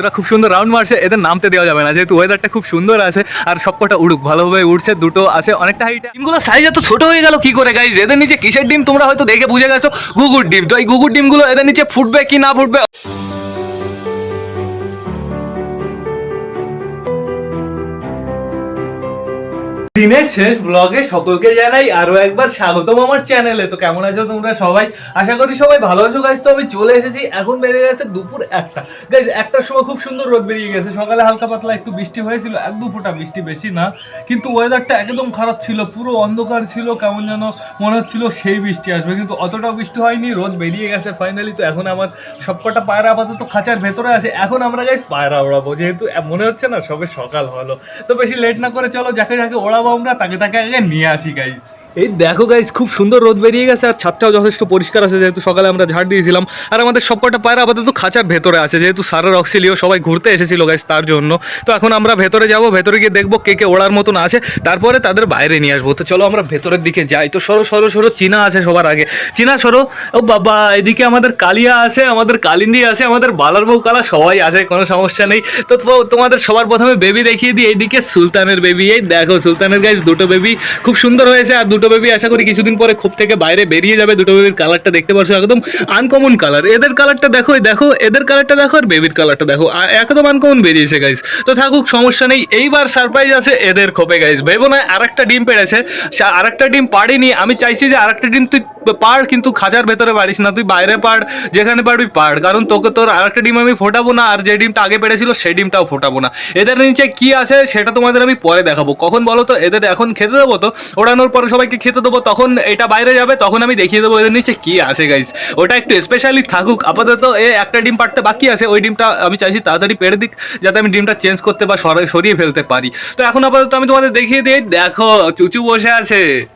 ওরা খুব সুন্দর রাউন্ড মারছে। এদের নামতে দেওয়া যাবে না, যেহেতু ওয়েদারটা খুব সুন্দর আছে, আর সবকটা উড়ুক, ভালোভাবে উঠছে দুটো আছে, অনেকটা হাইট ডিমগুলো সাইজ এত ছোট হয়ে গেল, কি করে গাইজ এদের নিচে কিসের ডিম তোমরা হয়তো দেখে বুঝে গেছো? গুগুর ডিম। তো এই গুগুর ডিমগুলো এদের নিচে ফুটবে কি না ফুটবে? দিনের শেষ ব্লগে সকলকে জানাই আরও একবার স্বাগতম আমার চ্যানেলে তো কেমন আছো তোমরা সবাই? আশা করি সবাই ভালো আছো গাইজ তো আমি চলে এসেছি, এখন বেরিয়ে গেছে দুপুর একটা। গাইজ একটার সময় খুব সুন্দর রোদ বেরিয়ে গেছে। সকালে হালকা পাতলা একটু বৃষ্টি হয়েছিল, এক দু ফোঁটা বৃষ্টি বেশি না। কিন্তু ওয়েদারটা একদম খারাপ ছিল, পুরো অন্ধকার ছিল, কেমন যেন মনে হচ্ছিল সেই বৃষ্টি আসবে। কিন্তু অতটাও বৃষ্টি হয়নি, রোদ বেরিয়ে গেছে ফাইনালি তো এখন আমার সবকটা পায়রা আপাতত খাঁচার ভেতরে আছে। এখন আমরা গাইজ পায়রা ওড়াবো। যেহেতু মনে হচ্ছে না সবে সকাল হলো। তো বেশি লেট না করে চলো, যাকে যাকে ওড়াবো আমরা তাকে তাকে আগে নিয়ে আসি গাইজ এই দেখো গাইজ খুব সুন্দর রোদ বেরিয়ে গেছে আর ছাদটাও যথেষ্ট পরিষ্কার আছে, যেহেতু সকালে আমরা ঝাড় দিয়েছিলাম। আর আমাদের সবকটা পায়রা আপাতত খাঁচার ভেতরে আছে, যেহেতু সারার অক্সিলিও সবাই ঘুরতে এসেছিল গাইজ তার জন্য। তো এখন আমরা ভেতরে যাব, ভেতরে গিয়ে দেখব কে কে ওড়ার মতন আছে, তারপরে তাদের বাইরে নিয়ে আসব। তো চলো আমরা ভেতরের দিকে যাই। তো সরো সরো সরো, চীনা আছে সবার আগে। চীনা, সরো। ও বাবা, এদিকে আমাদের কালিয়া আছে, আমাদের কালিন্দি আছে, আমাদের বালার বউ কালা সবাই আছে, কোনো সমস্যা নেই। তো তোমাদের সবার প্রথমে বেবি দেখিয়ে দিই, এইদিকে সুলতানের বেবি এই দেখো, সুলতানের গাইজ দুটো বেবি খুব সুন্দর হয়েছে আর দুটো বেবি আশা করি কিছুদিন পরে খুব থেকে বাইরে বেরিয়ে যাবে। দুটো বেবির কালারটা দেখতে পারছ একদম আনকমন কালার এদের কালারটা দেখো দেখো, এদের কালারটা দেখো আর বেবির কালারটা দেখো। আর একদম আনকমন বেরিয়েছে গাইজ তো থাকুক, সমস্যা নেই। এইবার সারপ্রাইজ আছে এদের খোপে গাইজ ভেবো না আর একটা ডিম পেড়েছে। আর একটা ডিম পাড়িনি আমি চাইছি যে আর একটা ডিম তুই পাড়, কিন্তু খাঁচার ভেতরে পারিস না। তুই বাইরে পাড়, যেখানে পারবি পাড়। কারণ তোকে তোর আরেকটা ডিম আমি ফোটাবো না, আর যে ডিমটা আগে পেড়েছিল সেই ডিমটাও ফোটাবো না। এদের নিচে কি আছে, সেটা তোমাদের আমি পরে দেখাবো। কখন বলো তো? এদের এখন খেতে দেবো তো? ওড়ানোর পরে সবাইকে খেতে দেবো, তখন এটা বাইরে যাবে, তখন আমি দেখিয়ে দেবো এদের নিচে কি আছে গাইস ওটা একটু স্পেশালি থাকুক, আপাতত এ একটা ডিম পাড়তে বাকি আছে, ওই ডিমটা আমি চাইছি তাড়াতাড়ি পেড়ে দিক, যাতে আমি ডিমটা চেঞ্জ করতে বা সরা- সরিয়ে ফেলতে পারি। তো এখন আপাতত আমি তোমাদের দেখিয়ে দিই, দেখো, চুচু বসে আছে।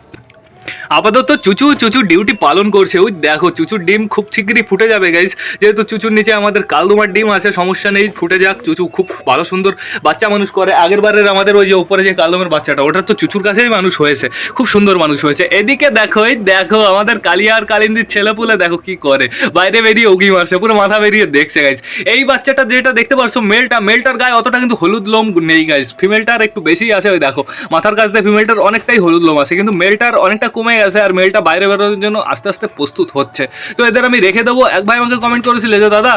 আপাতত চুচু চুচু ডিউটি পালন করছে। ওই দেখো, চুচুর ডিম খুব শীঘ্রই ফুটে যাবে গাইস যেহেতু চুচুর নিচে আমাদের কালদুমার ডিম আছে, সমস্যা নেই, ফুটে যাক। চুচু খুব ভালো, সুন্দর বাচ্চা মানুষ করে। আগের বারের আমাদের ওই যে উপরে যে কালদমের বাচ্চাটা, ওটা তো চুচুর কাছেই মানুষ হয়েছে। খুব সুন্দর মানুষ হয়েছে। এদিকে দেখো, এই দেখো, আমাদের কালিয়া আর কালিন্দির ছেলেপুলে দেখো কি করে। বাইরে বেরিয়ে উগি মারছে, পুরো মাথা বেরিয়ে দেখছে গাইস এই বাচ্চাটা যেটা দেখতে পারছ, মেলটা, মেলটার গায়ে অতটা কিন্তু হলুদ লোম নেই গাইস ফিমেলটার একটু বেশি আছে, ওই দেখো। মাথার কাছ দিয়ে ফিমেলটার অনেকটাই হলুদ লোম আছে, কিন্তু মেলটার অনেকটা কমে গেছে আর মেলটা বাইরে বেরোনোর জন্য আস্তে আস্তে প্রস্তুত হচ্ছে। তো এদের আমি রেখে দেবো। এক ভাই আমাকে কমেন্ট করেছিল যে, দাদা,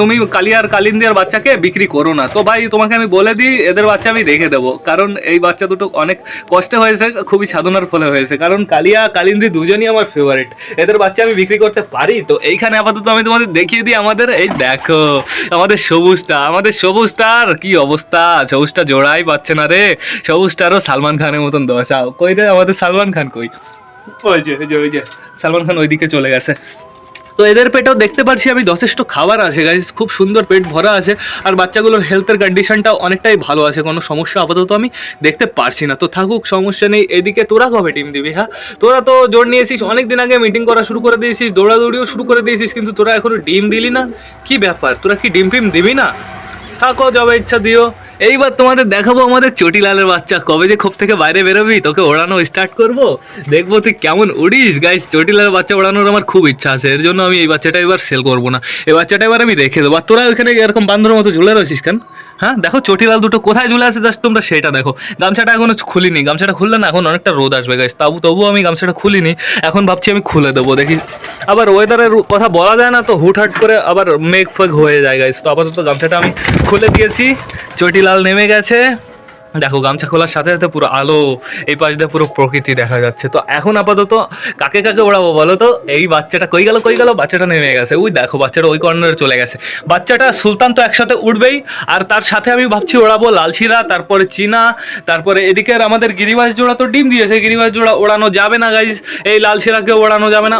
তুমি কালিয়ার কালিন্দিয়ার বাচ্চাকে বিক্রি করো না। তো ভাই, তোমাকে আমি বলে দিই, এদের বাচ্চা আমি রেখে দেবো। কারণ এই বাচ্চা দুটো অনেক কষ্টে হয়েছে, খুবই সাধনার ফলে হয়েছে। কারণ কালিয়া, কালিন্দি দুজনই আমার ফেভারিট এদের বাচ্চা আমি বিক্রি করতে পারি? তো এইখানে আপাতত আমি তোমাদের দেখিয়ে দিই আমাদের। এই দেখো, আমাদের সবুজটা আমাদের সবুজটার কি অবস্থা? সবুজটা জোড়াই পাচ্ছে না রে। সবুজটারও সালমান খানের মতন দশা। কই রে, আমাদের সালমান খান কই? ওই যে ওই যে, ওই সালমান খান ওইদিকে চলে গেছে। তো এদের পেটেও দেখতে পাচ্ছি আমি যথেষ্ট খাবার আছে গাইজ খুব সুন্দর পেট ভরা আছে। আর বাচ্চাগুলোর হেলথের কন্ডিশনটাও অনেকটাই ভালো আছে। কোনো সমস্যা আপাতত আমি দেখতে পারছি না। তো থাকুক, সমস্যা নেই। এদিকে তোরা কবে টিম দিবি হ্যাঁ? তোরা তো জোর নিয়েছিস অনেক দিন আগে মিটিং করা শুরু করে দিয়েছিস, দৌড়াদৌড়িও শুরু করে দিয়েছিস, কিন্তু তোরা এখনও ডিম দিলি না? কি ব্যাপার? তোরা কি ডিম ফিম দিবি না? থাকো যবে ইচ্ছা দিও। এইবার তোমাদের দেখাবো আমাদের চটিলালের বাচ্চা। কবে যে খোপ থেকে বাইরে বেরোবি, তোকে ওড়ানো স্টার্ট করব। দেখব তুই কেমন উড়িস। গাইস চটিলালের বাচ্চা ওড়ানোর আমার খুব ইচ্ছা আছে। এর জন্য আমি এই বাচ্চাটা এবার সেল করব না। এই বাচ্চাটা এবার আমি রেখে দেবো। আর তোরা ওইখানে এরকম বান্ধবের মতো ঝুলে রয়েছিস কেন? হ্যাঁ দেখো চটিলাল দুটো কোথায় ঝুলে আছে জাস্ট তোমরা সেটা দেখো। গামছাটা এখনও খুলিনি। গামছাটা খুললে না, এখন অনেকটা রোদ আসবে গাছ তবু, তবুও আমি গামছাটা খুলিনি। এখন ভাবছি আমি খুলে দেবো, দেখি। আবার ওয়েদারের কথা বলা যায় না, তো হুটহাট করে আবার মেঘ ফেঘ হয়ে যায় গাছ তো আপাতত গামছাটা আমি খুলে দিয়েছি। চটিলাল নেমে গেছে। দেখো, গামছা খোলার সাথে সাথে পুরো আলো, এই পাশ দিয়ে পুরো প্রকৃতি দেখা যাচ্ছে। তো এখন আপাতত কাকে কাকে ওড়াবো বলো তো? এই বাচ্চাটা কই গেল কই গেল? বাচ্চাটা নেমে গেছে। ওই দেখো, বাচ্চাটা ওই কর্নারে চলে গেছে। বাচ্চাটা সুলতান তো একসাথে উঠবেই, আর তার সাথে আমি ভাবছি ওড়াবো লালশিরা, তারপরে চীনা, তারপরে এদিকে আমাদের গিরিবাস জোড়া তো ডিম দিয়েছে। গিরিবাস জোড়া ওড়ানো যাবে না গাইজ এই লালশিরাকে ওড়ানো যাবে না।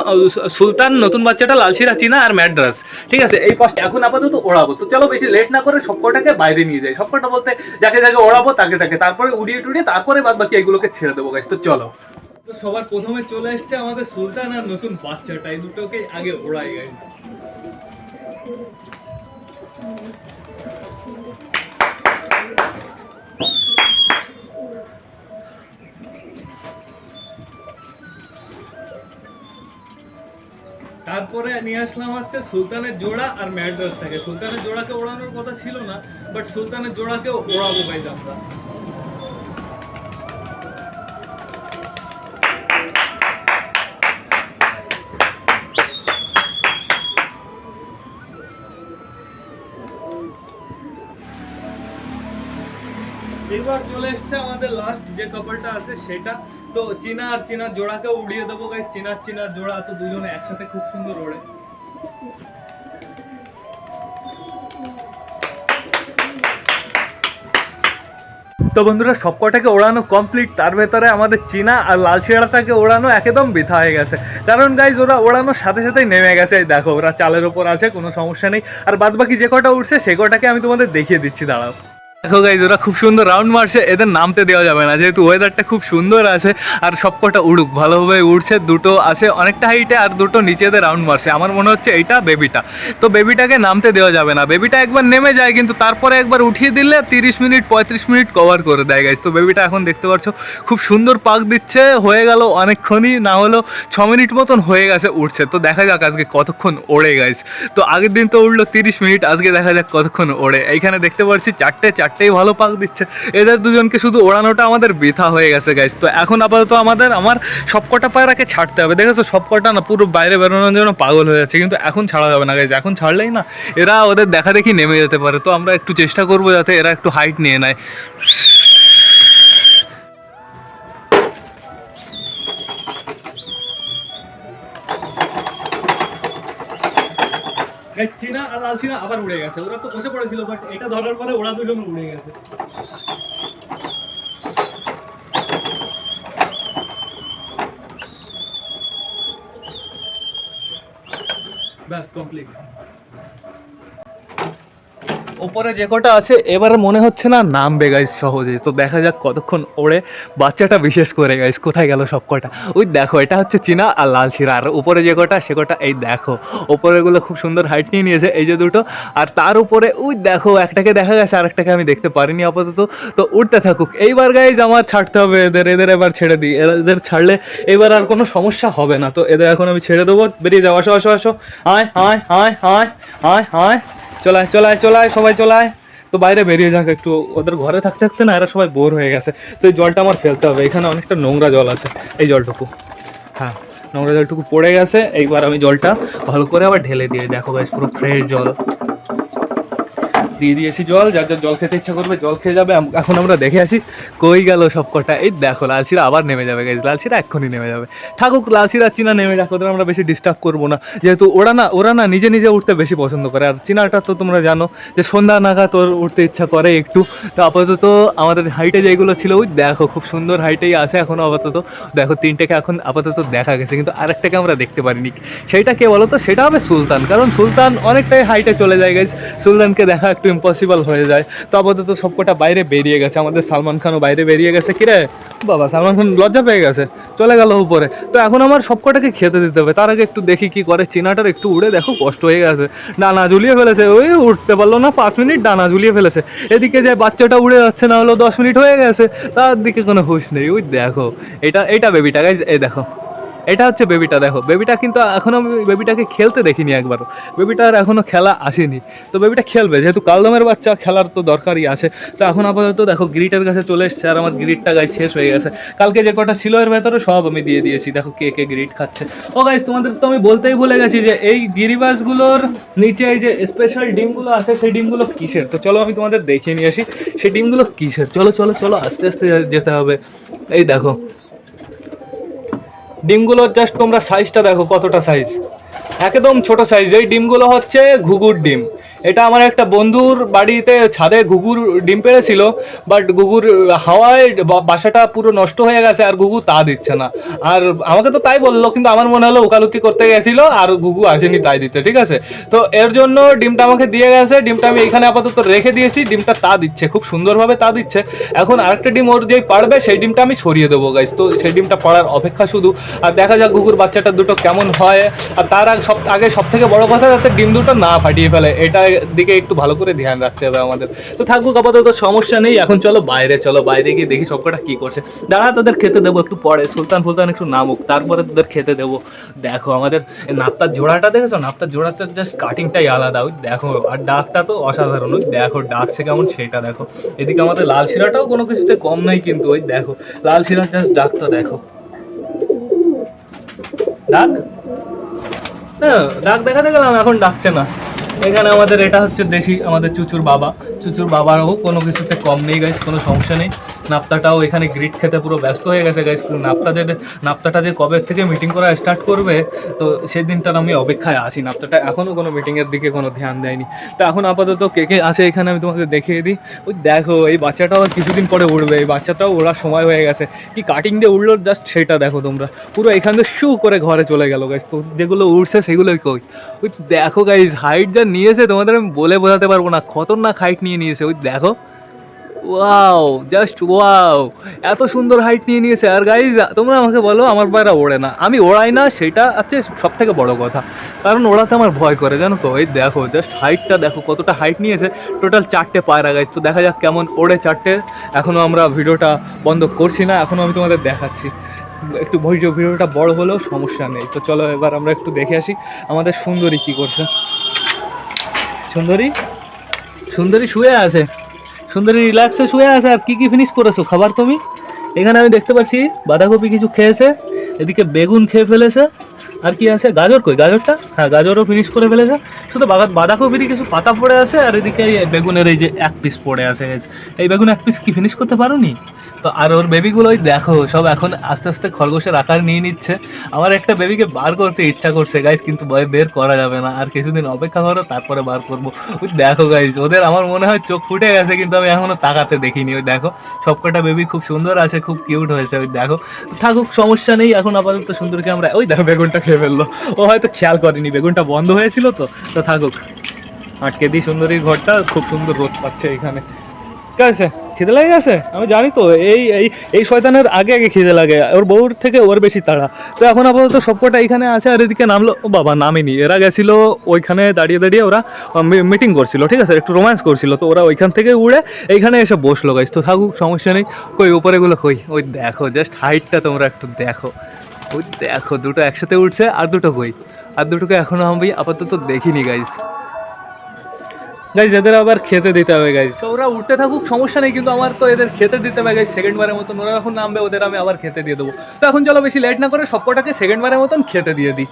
সুলতান, নতুন বাচ্চাটা লালশিরা, চীনা আর ম্যাড্রাস। ঠিক আছে, এই পাশে এখন আপাতত ওড়াবো। তো চলো বেশি লেট না করে সবকটাকে বাইরে নিয়ে যাই। সবকটা বলতে যাকে যাকে ওড়াবো, তাকে তাকে তারপরে উড়িয়ে টুড়িয়ে তারপরে বাদ বাকি এগুলোকে ছেড়ে দেবো গাইজ তো চলো। তো সবার প্রথমে চলে এসেছে আমাদের সুলতান আর নতুন বাচ্চাটা এই দুটোকে আগে ওড়াই গাইজ তারপরে নিয়ে আসলাম হচ্ছে সুলতানের জোড়া আর ম্যাড্রাসটাকে সুলতানের জোড়াকে ওড়ানোর কথা ছিল না বাট সুলতানের জোড়াকে ওড়াবো গাইজ আমরা। এসছে আমাদের লাস্ট যে কাপড়টা আছে সেটা। তো চীনা আর চীনার জোড়াকে উড়িয়ে দেবো গাইস চীনার চীনার জোড়া, তো দুজনে একসাথে খুব সুন্দর ওড়ে। তো বন্ধুরা, সবকটাকে ওড়ানো কমপ্লিট তার ভেতরে আমাদের চীনা আর লাল শিরাটাকে ওড়ানো একদম বৃথা হয়ে গেছে। কারণ গাইজ ওরা ওড়ানোর সাথে সাথেই নেমে গেছে। দেখো, ওরা চালের ওপর আছে, কোনো সমস্যা নেই। আর বাদ বাকি যে কটা উঠছে সে কটাকে আমি তোমাদের দেখিয়ে দিচ্ছি, দাঁড়াও। দেখো গাইজ ওরা খুব সুন্দর রাউন্ড মারছে, এদের নামতে দেওয়া যাবে না, যেহেতু ওয়েদারটা খুব সুন্দর আছে, আর সবকটা উড়ুক, ভালোভাবে উড়ছে, দুটো আছে অনেকটা হাইটে আর দুটো নিচেতে রাউন্ড মারছে, আমার মনে হচ্ছে এইটা বেবিটা তো বেবিটাকে নামতে দেওয়া যাবে না বেবিটা একবার নেমে যায়, কিন্তু তারপরে একবার উঠিয়ে দিলে তিরিশ মিনিট, পঁয়ত্রিশ মিনিট কভার করে দেয় গাইজ তো বেবিটা এখন দেখতে পাচ্ছ, খুব সুন্দর পাক দিচ্ছে, হয়ে গেল অনেকক্ষণই, না হলেও ছ মিনিট মতন হয়ে গেছে উঠছে তো দেখা যাক আজকে কতক্ষণ ওড়ে গাইজ তো আগের দিন তো উঠল তিরিশ মিনিট, আজকে দেখা যাক কতক্ষণ ওড়ে। এইখানে দেখতে পাচ্ছি চারটে চারটেই ভালো পাক দিচ্ছে। এদের দুজনকে শুধু ওড়ানোটা আমাদের বৃথা হয়ে গেছে গাইজ তো এখন আপাতত আমাদের, আমার সবকটা পায়রাকে ছাড়তে হবে। দেখেছ, সবকটা না পুরো বাইরে বেরোনোর জন্য পাগল হয়ে যাচ্ছে, কিন্তু এখন ছাড়া যাবে না গাইজ এখন ছাড়লেই না, এরা ওদের দেখা দেখি নেমে যেতে পারে। তো আমরা একটু চেষ্টা করব যাতে এরা একটু হাইট নিয়ে নেয়। চীনা আর লাল চীনা আবার উড়ে গেছে। ওরা তো বসে পড়েছিল বাট এটা ধরার পরে ওরা দুজন উড়ে গেছে। ব্যাস কমপ্লিট ওপরে যে কটা আছে, এবারে মনে হচ্ছে না নামবে গাইস সহজে তো দেখা যাক কতক্ষণ ওড়ে বাচ্চাটা বিশেষ করে গাইস কোথায় গেল সব কটা। ওই দেখো, এটা হচ্ছে চীনা আর লাল শিরা। আর উপরে যে কটা, সে কটা, এই দেখো। ওপরেগুলো খুব সুন্দর হাইট নিয়ে নিয়েছে, এই যে দুটো। আর তার উপরে, ওই দেখো, একটাকে দেখা গেছে আর একটাকে আমি দেখতে পারিনি আপাতত। তো উঠতে থাকুক। এইবার গাইজ আমার ছাড়তে হবে, এদের এদের এবার ছেড়ে দিই। এদের ছাড়লে এবার আর কোনো সমস্যা হবে না। তো এদের এখন আমি ছেড়ে দেবো। বেরিয়ে যাও, আসো আসো আসো। আয় আয় আয় আয় আয় আয় চলায় চলায় চলায়, সবাই চলায়। তো বাইরে বেরিয়ে যাক একটু। ওদের ঘরে থাকতে থাকতে না এরা সবাই বোর হয়ে গেছে। তো এই জলটা আমার ফেলতে হবে। এখানে অনেকটা নোংরা জল আছে, এই জলটুকু। হ্যাঁ নোংরা জলটুকু পড়ে গেছে। এইবার আমি জলটা ভালো করে আবার ঢেলে দিয়ে দেখো গাছ পুরো ফ্রেশ জল। দিয়ে দিয়েছি জল, যার যার জল খেতে ইচ্ছা করবে, জল খেয়ে যাবে। এখন আমরা দেখে আসি কই গেল সব কটা এই দেখো লালশিরা আবার নেমে যাবে গাইজ লালশিরা এক্ষুনি নেমে যাবে। থাকুক লালশিরা চীনা নেমে যাক, ওদের আমরা বেশি ডিস্টার্ব করব না। যেহেতু ওরা না ওরা না নিজে নিজে উঠতে বেশি পছন্দ করে। আর চীনাটা তো তোমরা জানো যে সন্ধ্যা নাগাদ তোর উঠতে ইচ্ছা করে একটু। তো আপাতত আমাদের হাইটে যেগুলো ছিল, ওই দেখো, খুব সুন্দর হাইটেই আছে এখনও আপাতত। দেখো, তিনটেকে এখন আপাতত দেখা গেছে, কিন্তু আরেকটাকে আমরা দেখতে পারিনি। সেইটা কে বলো তো সেটা হবে সুলতান। কারণ সুলতান অনেকটাই হাইটে চলে যায় গেছে সুলতানকে দেখা একটু ইম্পসিবল হয়ে যায়। তো আপাতত সবকটা বাইরে বেরিয়ে গেছে। আমাদের সালমান খানও বাইরে বেরিয়ে গেছে। কিরে? বাবা, সালমান খান লজ্জা পেয়ে গেছে। চলে গেল উপরে। তো এখন আমার সবকটাকে খেতে দিতে হবে। তার আগে একটু দেখি কি করে। চীনাটার একটু উড়ে দেখো, কষ্ট হয়ে গেছে। ডানা ঝুলিয়ে ফেলেছে। ওই উঠতে পারল না, পাঁচ মিনিট ডানা ঝুলিয়ে ফেলেছে। এদিকে যে বাচ্চাটা উড়ে যাচ্ছে, না হলো দশ মিনিট হয়ে গেছে। তার দিকে কোনো হুঁশ নেই। ওই দেখো, এটা এটা বেবিটা গাইজ এই দেখো। এটা হচ্ছে বেবিটা, দেখো। বেবিটা কিন্তু এখনও আমি বেবিটাকে খেলতে দেখিনি একবারও। বেবিটার এখনও খেলা আসেনি। তো বেবিটা খেলবে, যেহেতু কালদমের বাচ্চা, খেলার তো দরকারই আছে। তো এখন আপাতত দেখো, গ্রিটের কাছে চলে এসছে আর আমার গ্রিটটা গাছ শেষ হয়ে গেছে। কালকে যে কটা ছিল এর ভেতরে সব আমি দিয়ে দিয়েছি। দেখো কে কে গ্রিট খাচ্ছে। ও গাইজ তোমাদের তো আমি বলতেই ভুলে গেছি যে এই গিরিবাসগুলোর নিচে এই যে স্পেশাল ডিমগুলো আছে, সেই ডিমগুলো কিসের? তো চলো আমি তোমাদের দেখিয়ে নিয়ে আসি, সেই ডিমগুলো কিসের? চলো চলো চলো, আস্তে আস্তে যেতে হবে। এই দেখো ডিমগুলোর জাস্ট তোমরা সাইজটা দেখো কতটা সাইজ একদম ছোট সাইজ এই ডিমগুলো হচ্ছে ঘুঘুর ডিম। এটা আমার একটা বন্ধুর বাড়িতে ছাদে ঘুঘুর ডিম পেড়েছিল বাট ঘুঘুর হাওয়ায় বাসাটা পুরো নষ্ট হয়ে গেছে আর ঘুঘু তা দিচ্ছে না। আর আমাকে তো তাই বলল, কিন্তু আমার মনে হলো উকালতি করতে গেছিল আর ঘুঘু আসেনি তাই দিতে ঠিক আছে? তো এর জন্য ডিমটা আমাকে দিয়ে গেছে, ডিমটা আমি এখানে আপাতত রেখে দিয়েছি, ডিমটা তা দিচ্ছে, খুব সুন্দরভাবে তা দিচ্ছে। এখন আরেকটা ডিম ওর যেই পারবে, সেই ডিমটা আমি সরিয়ে দেবো গাইজ তো সেই ডিমটা পড়ার অপেক্ষা শুধু। আর দেখা যাক ঘুঘুর বাচ্চাটা দুটো কেমন হয়। আর তার আগে সব আগে সব থেকে বড় কথা যাতে ডিম দুটো না ফাটিয়ে ফেলে এটা দিকে একটু ভালো করে ধ্যান রাখতে হবে আমাদের। তো থাকুক আপাতত, সমস্যা নেই, এখন চলো বাইরে চলো বাইরে গিয়ে দেখি সবকটা কি করছে। দাঁড়া, তোদের খেতে দেবো একটু পরে, সুলতান ফুলতান একটু নামুক, তারপরে তোদের খেতে দেবো। দেখো আমাদের নাপ্তার জোড়াটা দেখেছ? নাপ্তার জোড়াটা জাস্ট কাটিংটাই আলাদা, ওই দেখো, আর ডাকটা তো অসাধারণ, ওই দেখো, ডাকছে কেমন সেটা দেখো। এদিকে আমাদের লাল শিরাটাও কোনো কিছুতে কম নাই কিন্তু, ওই দেখো, লাল শিরার জাস্ট ডাকটা দেখো। ডাক? হ্যাঁ ডাক দেখাতে গেলাম, এখন ডাকছে না। এখানে আমাদের এটা হচ্ছে দেশি, আমাদের চুচুর বাবা। চুচুর বাবারও কোনো কিছুতে কম নেই গাইস কোনো সমস্যা নেই। নাপ্তাটাও এখানে গ্রিট খেতে পুরো ব্যস্ত হয়ে গেছে গাইস নাপ্তা যে নাপ্তাটা যে কবে থেকে মিটিং করা স্টার্ট করবে, তো সেই আমি অপেক্ষায় আছি। নাপ্তাটা এখনও কোনো মিটিংয়ের দিকে কোনো ধ্যান দেয়নি। তো এখন আপাতত কে কে আছে এখানে আমি তোমাকে দেখিয়ে দিই। ওই দেখো, এই বাচ্চাটাও কিছুদিন পরে উঠবে এই বাচ্চাটাও ওড়ার সময় হয়ে গেছে। কি কাটিং দিয়ে উঠল জাস্ট সেটা দেখো তোমরা। পুরো এখান থেকে শু করে ঘরে চলে গেল গাইস তো যেগুলো উঠছে সেগুলোই কই? ওই দেখো গাইস হাইট যা নিয়েছে তোমাদের আমি বলে বোঝাতে পারব না, খতরনাক হাইট নিয়ে নিয়েছে। ওই দেখো ওয়াও জাস্ট ওয়াও এত সুন্দর হাইট নিয়ে নিয়েছে। আর গাইজ তোমরা আমাকে বলো, আমার পায়রা ওড়ে না। আমি ওড়াই না, সেটা হচ্ছে সব থেকে বড় কথা। কারণ ওড়াতে আমার ভয় করে, জানো তো? এই দেখো জাস্ট হাইটটা দেখো, কতটা হাইট নিয়েছে। টোটাল চারটে পায়রা গাইজ তো দেখা যাক কেমন ওড়ে চারটে। এখনও আমরা ভিডিওটা বন্ধ করছি না এখনও আমি তোমাদের দেখাচ্ছি। একটু ভিডিও ভিডিওটা বড় হলেও সমস্যা নেই। তো চলো এবার আমরা একটু দেখে আসি আমাদের সুন্দরী কি করছে। সুন্দরী? সুন্দরী শুয়ে আছে। সুন্দরী রিল্যাক্সে শুয়ে আছে আর কি কি ফিনিশ করেছ? খাবার তুমি? এখানে আমি দেখতে পাচ্ছি বাঁধাকপি কিছু খেয়েছে, এদিকে বেগুন খেয়ে ফেলেছে। আর কি আছে? গাজর কই? গাজরটা? হ্যাঁ গাজরও ফিনিশ করে ফেলেছে। শুধু বাগা- বাঁধাকপিরই কিছু পাতা পড়ে আছে আর এদিকে বেগুনের এই যে এক পিস পড়ে আছে। এই বেগুন এক পিস কি ফিনিশ করতে পারোনি? তো আর ওর বেবিগুলোই দেখো, সব এখন আস্তে আস্তে খরগোশের আকার নিয়ে নিচ্ছে। আমার একটা বেবিকে বার করতে ইচ্ছা করছে গাইজ কিন্তু ভয় বের করা যাবে না। আর কিছুদিন অপেক্ষা করো, তারপরে বার করব। ওই দেখো গাইজ ওদের আমার মনে হয় চোখ ফুটে গেছে, কিন্তু আমি এখনও তাকাতে দেখিনি। ওই দেখো, সবকটা বেবি খুব সুন্দর আছে, খুব কিউট হয়েছে। ওই দেখো, থাকুক, সমস্যা নেই। এখন আপাতত সুন্দরকে আমরা ওই দেখো বেগুনটা খেয়ে ফেলল। ও হয়তো খেয়াল করেনি, বেগুনটা বন্ধ হয়েছিল তো। তো থাকুক। আটকে দিই সুন্দরীর ঘরটা, খুব সুন্দর রোদ পাচ্ছে এখানে। ঠিক আছে? খিদে লাগে গেছে? আমি জানি তো, এই এই এই শয়তানের আগে আগে খিদে লাগে। ওর বউর থেকে ওর বেশি তাড়া। তো এখন আপাতত সবকটা এখানে আছে, আর এদিকে নামলো, ও বাবা, নামেনি। এরা গেছিল ওইখানে দাঁড়িয়ে দাঁড়িয়ে ওরা মিটিং করছিল, ঠিক আছে? একটু রোম্যান্স করছিল। তো ওরা ওইখান থেকে উড়ে এইখানে এসে বসল গাইস তো থাকুক, সমস্যা নেই। কই, উপরেগুলো কই? ওই দেখো জাস্ট হাইটটা তোমরা একটু দেখো। ওই দেখো, দুটো একসাথে উঠছে আর দুটো কই? আর দুটোকে এখনও আমি আপাতত দেখিনি গাইজ গাইজ এদের আবার খেতে দিতে হবে গাইজ ওরা উঠতে থাকুক, সমস্যা নেই, কিন্তু আমার তো এদের খেতে দিতে হবে গাইজ সেকেন্ড বারের মতন। ওরা এখন নামবে, ওদের আমি আবার খেতে দিয়ে দেবো। তো এখন চলো, বেশি লেট না করে সবকটাকে সেকেন্ড বারের মতন খেতে দিয়ে দিই।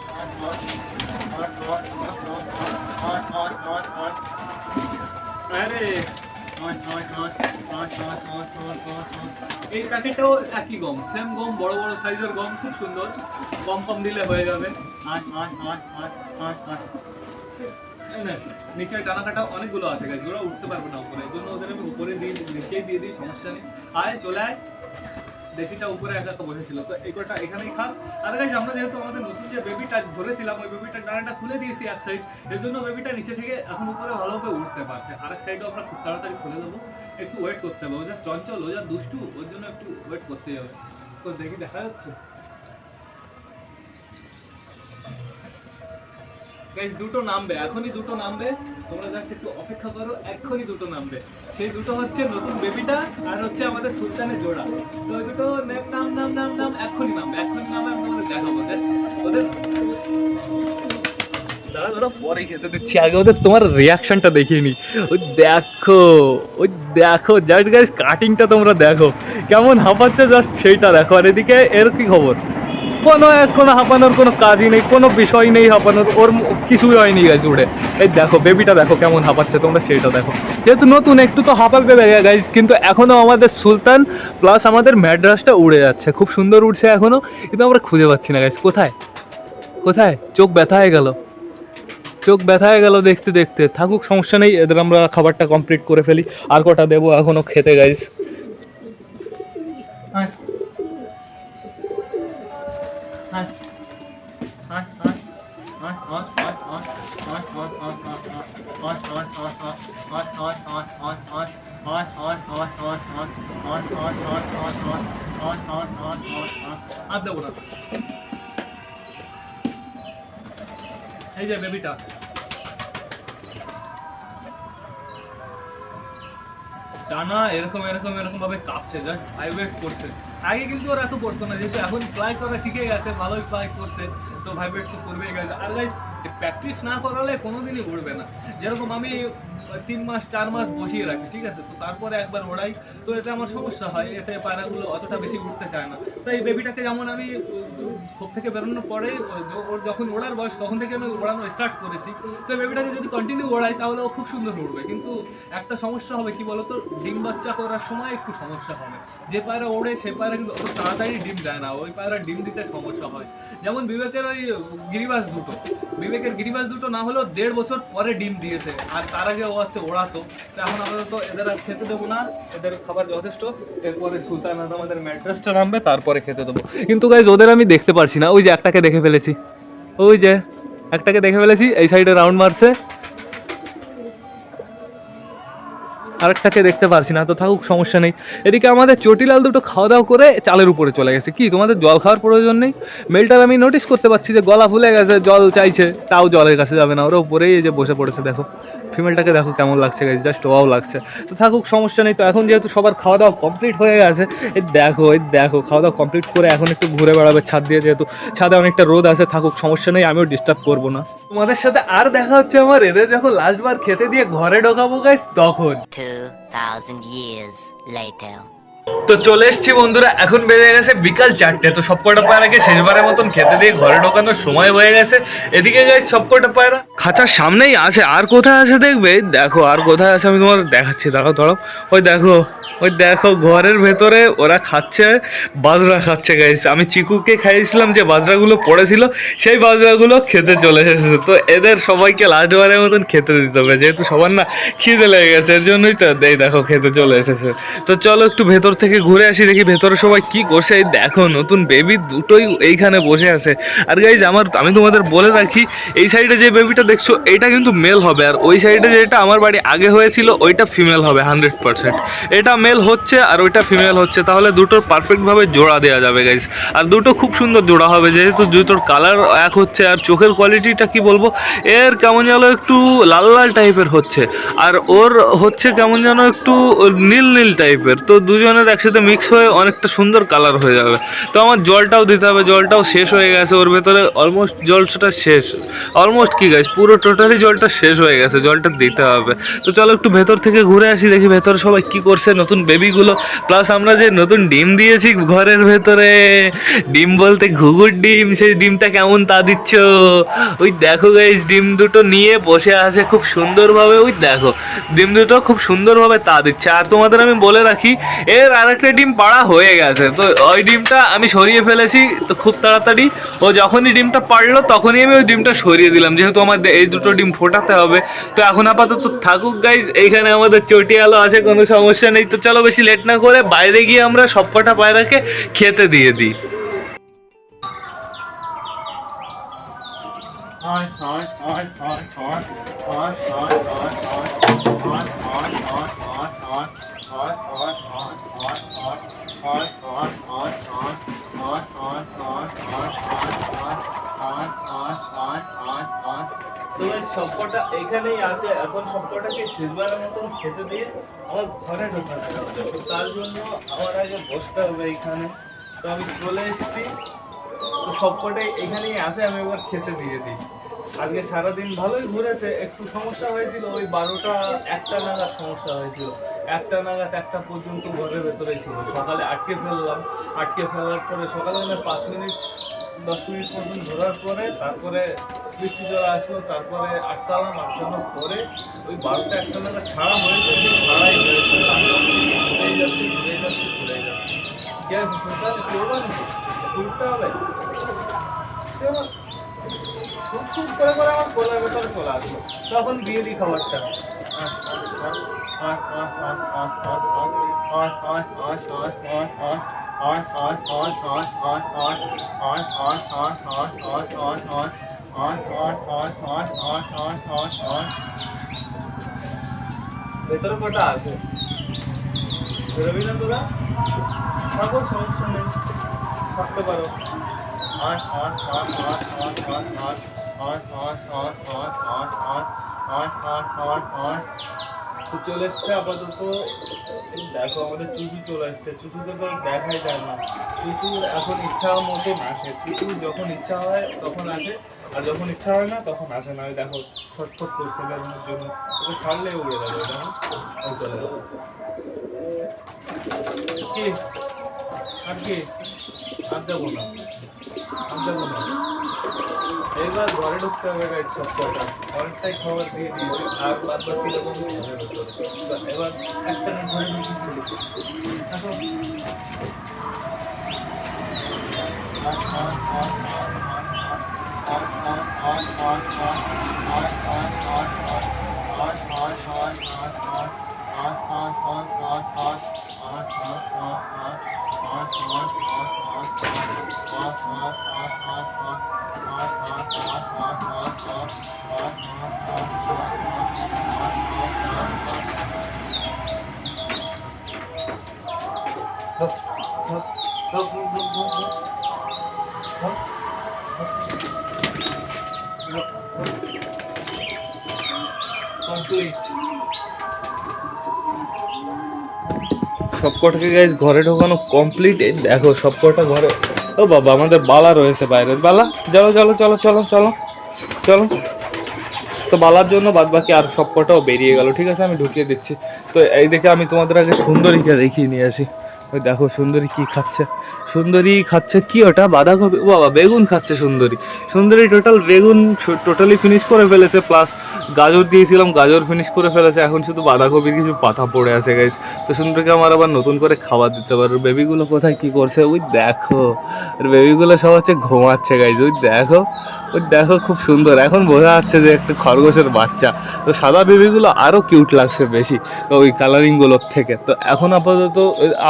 এই প্যাকেটটাও একই গম সেম গম, বড় বড় সাইজের গম, খুব সুন্দর। কম কম দিলে হয়ে যাবে। আট আট আট আট আট আট। নিচে টানা কাটা অনেকগুলো আছে গাছ ওরা উঠতে পারবে না উপরে। এই জন্য ওদের আমি উপরে দিয়ে নিচেই দিয়ে দিই, সমস্যা নেই। আয়, চলে আয়। দেশিটা উপরে একা বসেছিল। তো এই কটা এখানেই খাক আর গাছ আমরা যেহেতু আমাদের নতুন যে বেবিটা ধরেছিলাম, ওই বেবিটার ডানাটা খুলে দিয়েছি এক সাইড এর জন্য বেবিটা নিচে থেকে এখন উপরে ভালোভাবে উঠতে পারছে। আর এক সাইডও আমরা খুব তাড়াতাড়ি খুলে দেবো। একটু ওয়েট করতে হবে। ও যা চঞ্চল, ও যা দুষ্টু, ওর জন্য একটু ওয়েট করতে হবে। তো দেখি দেখা যাচ্ছে। গাইস দুটো নামবে, এখনই দুটো নামবে। তোমরা জাস্ট একটু অপেক্ষা করো দুটো নামবে। সেই দুটো হচ্ছে নতুন বেবিটা আর হচ্ছে আমাদের সুলতানের জোড়া। তো ওই দুটো নাম নাম নাম নাম নামবে। নামে আমি তোমাদের দেখাবো জাস্ট ওদের তোমার রিয়াকশনটা দেখিয়ে নি। ওই দেখো ওই দেখো জাস্ট গাইস কাটিংটা তোমরা দেখো। কেমন হাঁপাচ্ছে জাস্ট সেইটা দেখো। আর এদিকে এর কি খবর? কোনো এক কোনো হাঁপানোর কোনো কাজই নেই, কোনো বিষয় নেই হাঁপানোর, ওর কিছুই হয়নি গাইজ উড়ে। এই দেখো বেবিটা দেখো কেমন হাঁপাচ্ছে, তোমরা সেইটা দেখো। যেহেতু নতুন, একটু তো হাঁপাবে গাইজ কিন্তু এখনও আমাদের সুলতান প্লাস আমাদের ম্যাড্রাসটা উড়ে যাচ্ছে। খুব সুন্দর উঠছে এখনও কিন্তু আমরা খুঁজে পাচ্ছি না গাইজ কোথায়? কোথায়? চোখ ব্যথা হয়ে গেল। চোখ ব্যথা হয়ে গেল দেখতে দেখতে। থাকুক, সমস্যা নেই, এদের আমরা খাবারটা কমপ্লিট করে ফেলি। আর কটা দেবো এখনও খেতে গাইজ আর দেবো না এই যে বেবিটা ডানা এরকম এরকম এরকম ভাবে কাঁপছে জাস্ট ভাইব্রেট করছে আগে কিন্তু ওরা এত করতো না যেহেতু এখন ফ্লাই করা শিখে গেছে ভালোই ফ্লাই করছে তো ভাইব্রেট তো করবেই গেছে আদারওয়াইজ গাইজ প্র্যাকটিস না করালে কোনোদিনই উড়বে না। যেরকম আমি তিন মাস, চার মাস বসিয়ে রাখি, ঠিক আছে? তো তারপরে একবার ওড়াই। তো এতে আমার সমস্যা হয়, এতে পায়রাগুলো অতটা বেশি উঠতে চায় না। তো এই বেবিটাকে যেমন আমি খোপ থেকে বেরোনোর পরে ওর যখন ওড়ার বয়স, তখন থেকে আমি ওড়ানো স্টার্ট করেছি। তো এই বেবিটাকে যদি কন্টিনিউ ওড়াই, তাহলে ও খুব সুন্দর উড়বে। কিন্তু একটা সমস্যা হবে কি বলতো? ডিম বাচ্চা করার সময় একটু সমস্যা হবে। যে পায়রা ওড়ে, সে পায়রা কিন্তু অত তাড়াতাড়ি ডিম দেয় না। ওই পায়রা ডিম দিতে সমস্যা হয়। যেমন বিবেকের ওই গিরিবাস দুটো। বিবেকের গিরিবাস দুটো না হলেও দেড় বছর পরে ডিম দিয়েছে। আর তার আগে ও হচ্ছে ওড়াতো। তো এখন আপাতত এদের আর খেতে দেবো না। এদের খাবার যথেষ্ট। এরপরে সুলতানাত আমাদের ম্যাট্রেসটা নামবে। তারপরে খেতে দেবো। কিন্তু গাইজ ওদের আমি দেখতে পারছি না। ওই যে একটাকে দেখে ফেলেছি। ওই যে, একটাকে দেখে ফেলেছি, এই সাইডে রাউন্ড মারছে। আরেকটাকে দেখতে পারছি না, তো থাকুক, সমস্যা নেই। এদিকে আমাদের চটিলাল দুটো খাওয়া দাওয়া করে চালের উপরে চলে গেছে। কি, তোমাদের জল খাওয়ার প্রয়োজন নেই? মেলটার আমি নোটিস করতে পারছি যে গলা ফুলে গেছে, জল চাইছে, তাও জলের কাছে যাবে না। ওরা উপরেই যে বসে পড়েছে, দেখো। ফিমেলটাকে দেখো কেমন লাগছে গেছে জাস্ট ওয়াও লাগছে। তো থাকুক, সমস্যা নেই। তো এখন যেহেতু সবার খাওয়া দাওয়া কমপ্লিট হয়ে গেছে, এই দেখো এই দেখো খাওয়া দাওয়া কমপ্লিট করে এখন একটু ঘুরে বেড়াবে ছাদ দিয়ে, যেহেতু ছাদে অনেকটা রোদ আছে, থাকুক, সমস্যা নেই, আমিও ডিস্টার্ব করব না। তোমাদের সাথে আর দেখা হচ্ছে আমার এদের যখন লাস্ট বার খেতে দিয়ে ঘরে ঢোকাবো গাইস তখন 2,000 years later. তো চলে এসছি বন্ধুরা, এখন বেজে গেছে বিকাল চারটে। তো সবকটা পায়রাকে শেষবারের মতন খেতে দিয়ে ঘরে ঢোকানোর সময় হয়ে গেছে। এদিকে যাই সবকটা পায়রা। খাঁচার সামনেই আছে, আর কোথায় আছে দেখবে? দেখো, আর কোথায় আছে আমি তোমার দেখাচ্ছি, দাঁড়াও দাঁড়াও। ওই দেখো ওই দেখো, ঘরের ভেতরে ওরা খাচ্ছে, বাজরা খাচ্ছে গাইস আমি চিকুকে খাইয়েছিলাম যে বাজরাগুলো পড়েছিল, সেই বাজরাগুলো খেতে চলে এসেছে। তো এদের সবাইকে লাস্টবারের মতন খেতে দিতে হবে, যেহেতু সবার না খিদে লেগে গেছে, এর জন্যই তো দেখো, খেতে চলে এসেছে। তো চলো একটু ভেতর থেকে ঘুরে আসি, দেখি ভেতরে সবাই কি করছে। এই দেখো, নতুন বেবি দুটোই এইখানে বসে আছে। আর গাইজ আমার, আমি তোমাদের বলে রাখি, এই সাইডে যে বেবিটা দেখছ, এটা কিন্তু মেল হবে। আর ওই সাইডে যেটা আমার বাড়ি আগে হয়েছিল, ওইটা ফিমেল হবে হান্ড্রেড পারসেন্ট এটা মেল হচ্ছে আর ওইটা ফিমেল হচ্ছে। তাহলে দুটোর পারফেক্টভাবে জোড়া দেওয়া যাবে গাইজ আর দুটো খুব সুন্দর জোড়া হবে, যেহেতু দুটোর কালার এক হচ্ছে, আর চোখের কোয়ালিটিটা কি বলব, এর কেমন যেন একটু লাল লাল টাইপের হচ্ছে। আর ওর হচ্ছে কেমন যেন একটু নীল নীল টাইপের তো দুজনের একসাথে মিক্স হয়ে অনেকটা সুন্দর কালার হয়ে যাবে। তো আমার জলটাও দিতে হবে, জলটাও শেষ হয়ে গেছে, ওর ভেতরে অলমোস্ট জলটা শেষ। অলমোস্ট কি গাছ পুরো টোটালি জলটা শেষ হয়ে গেছে, জলটা দিতে হবে। তো চলো একটু ভেতর থেকে ঘুরে আসি, দেখি ভেতরে সবাই কি করছে, নতুন বেবিগুলো প্লাস আমরা যে নতুন ডিম দিয়েছি ঘরের ভেতরে, ডিম বলতে ঘুঘুর ডিম, সেই ডিমটা কেমন তা দিচ্ছ? ওই দেখো গাইস ডিম দুটো নিয়ে বসে আছে খুব সুন্দরভাবে, ওই দেখো। ডিম দুটো খুব সুন্দরভাবে তা দিচ্ছে। আর তোমাদের আমি বলে রাখি, এর আরেকটা ডিম পাড়া হয়ে গেছে তো ওই ডিমটা আমি সরিয়ে ফেলেছি তো খুব তাড়াতাড়ি ও যখনই ডিমটা পারল তখনই আমি ওই ডিমটা সরিয়ে দিলাম যেহেতু আমার এই দুটো ডিম ফোটাতে হবে তো এখন আপাতত থাকুক গাইজ এইখানে আমাদের চটি আলো আছে কোনো সমস্যা নেই তো চলো বেশি লেট না করে বাইরে গিয়ে আমরা সবকটা পায়রাকে খেতে দিয়ে দিই সবকটা এখানেই আছে এখন সবকটাকে শেষবারের মতন খেতে দিয়ে আমার ঘরে ঢোকাতে হবে তার জন্য আমার আগে বসতে হবে এখানে তো আমি চলে এসেছি তো সবকটাই এখানেই আসে আমি একবার খেতে দিয়ে দিই আজকে সারাদিন ভালোই ঘুরেছে। একটু সমস্যা হয়েছিল, ওই বারোটা একটা নাগাদ সমস্যা হয়েছিল। একটা নাগাদ একটা পর্যন্ত ঘরের ভেতরে ছিল। সকালে আটকে ফেললাম। আটকে ফেলার পরে সকালে মানে পাঁচ মিনিট, দশ মিনিট পর্যন্ত ধরার পরে, তারপরে বৃষ্টি জল আসলো, তারপরে আটকালাম, আটকানোর পরে ওই বারোটা একটা নাগাদ ছাড়া হয়েছে ছাড়াই হয়েছে। ঘুরেই যাচ্ছে ঘুরে যাচ্ছে, ঘুরেই যাচ্ছে। ঠিক আছে একটু উঠতে হবে? চলো। শুট শুট করে করে আমার কোলার ভেতরে চলে আসলো। তখন দিয়ে দিই খাবারটা। ভেতরে কটা আছে? বেরোবি না তোরা? থাকো, সমস্যা নেই। থাকতে পারো। আট আট আট আট আট আট আট চলে এসছে আপাতত দেখো, আমাদের চুচু চলে এসছে। চুচুকে তো দেখাই যায় না। চুচু এখন ইচ্ছা মতো আসে। চুচু যখন ইচ্ছা হয়, তখন আসে। আর যখন ইচ্ছা হয় না, তখন আসে না। দেখো, ছটফট করছে বেরোনোর জন্য। ওকে ছাড়লে উড়ে যাবে যেমন চলে কি আর কি আর দেবো না। এইবার ঘরে ঢুকতে হবে গাইস সব কটা অনেকটাই খবর দিয়ে দিয়েছি আর বাদ বাকি রকম এবার একটা না ঘরে ঢুকে আসো কমপ্লিট সবকটাকে গাইজ ঘরে ঢোকানো কমপ্লিট দেখো সবকটা ঘরে। ও বাবা, আমাদের বালা রয়েছে বাইরে। বালা, চলো চলো চলো চলো চলো চলো। তো বালার জন্য বাদ বাকি আর সবকটাও বেরিয়ে গেল, ঠিক আছে? আমি ঢুকিয়ে দিচ্ছি। তো এই দেখে আমি তোমাদের আগে সুন্দরীকে দেখিয়ে নিয়ে আসি। ওই দেখো সুন্দরী কি খাচ্ছে। সুন্দরী খাচ্ছে কি ওটা? বাঁধাকপি। ও বাবা, বেগুন খাচ্ছে সুন্দরী। সুন্দরী টোটাল বেগুন টোটালি ফিনিশ করে ফেলেছে প্লাস গাজর দিয়েছিলাম, গাজর ফিনিশ করে ফেলেছে। এখন শুধু বাঁধাকপির কিছু পাতা পড়ে আছে গাইস তো সুন্দরীকে আমার আবার নতুন করে খাবার দিতে পারো বেবিগুলো কোথায় কি করছে? ওই দেখো। আর বেবিগুলো সব হচ্ছে ঘুমাচ্ছে গাইস ওই দেখো। ওই দেখো খুব সুন্দর। এখন বোঝা যাচ্ছে যে একটা খরগোশের বাচ্চা। তো সাদা বেবিগুলো আরও কিউট লাগছে বেশি, ওই কালারিংগুলোর থেকে। তো এখন আপাতত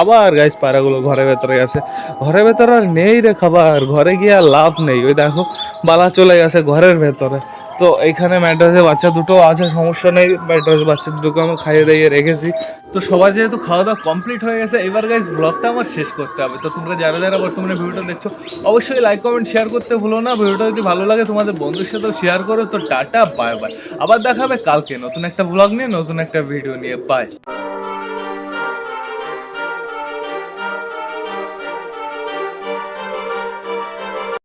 আবার গাইস পাড়াগুলো ঘরের ভেতরে গেছে। ঘরের ভেতরে আর নেই রে খাবার, ঘরে গিয়ে আর লাভ নেই। ওই দেখো, বালা চলে গেছে ঘরের ভেতরে। তো এইখানে ম্যাড্রাসে বাচ্চা দুটো আছে, সমস্যা নেই। ম্যাড্রাস বাচ্চা দুটোকে আমি খাইয়ে দাইয়ে রেখেছি। তো সবার যেহেতু খাওয়া দাওয়া কমপ্লিট হয়ে গেছে, এবার গাইজ ব্লগটা আমার শেষ করতে হবে। তো তোমরা যারা যারা বর্তমানে ভিডিওটা দেখছ, অবশ্যই লাইক কমেন্ট শেয়ার করতে ভুলো না। ভিডিওটা যদি ভালো লাগে তোমাদের বন্ধুর সাথেও শেয়ার করো। তো টাটা বাই বাই আবার দেখা হবে কালকে নতুন একটা ব্লগ নিয়ে, নতুন একটা ভিডিও নিয়ে। বাই